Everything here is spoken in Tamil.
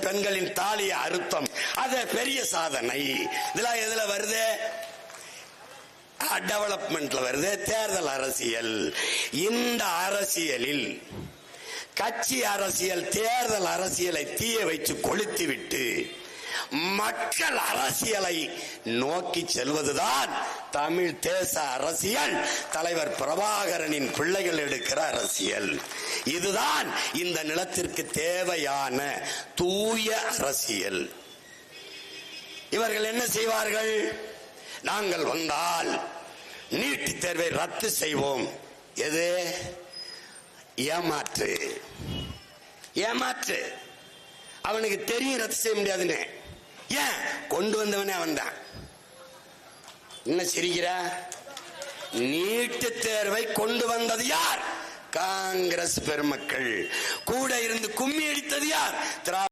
பெண்களின் தாலிய அறுத்தம் அது பெரிய சாதனை. இதெல்லாம் எதுல வருது? டெவலப்மெண்ட்ல வருது. தேர்தல் அரசியல். இந்த அரசியலில் கட்சி அரசியல் தேர்தல் அரசியலை தீய வைத்து கொளுத்தி விட்டு மக்கள் அரசியலை நோக்கி செல்வதுதான் தமிழ் தேச அரசியல். தலைவர் பிரபாகரனின் பிள்ளைகள் எடுக்கிற அரசியல். இதுதான் இந்த நிலத்திற்கு தேவையான தூய அரசியல். இவர்கள் என்ன செய்வார்கள்? நாங்கள் வந்தால் நீட்டுத் தேர்வை ரத்து செய்வோம். எது? ஏமாற்று. ஏமாற்று. அவனுக்கு தெரியும் ரத்து செய்ய முடியாதுன்னு. ஏன்? கொண்டு வந்தவனே அவன் தான் என்ன சிரிக்கிற? நீட்டு தேர்வை கொண்டு வந்தது யார்? காங்கிரஸ் பெருமக்கள். கூட இருந்து கும்மி அடித்தது யார்? திரா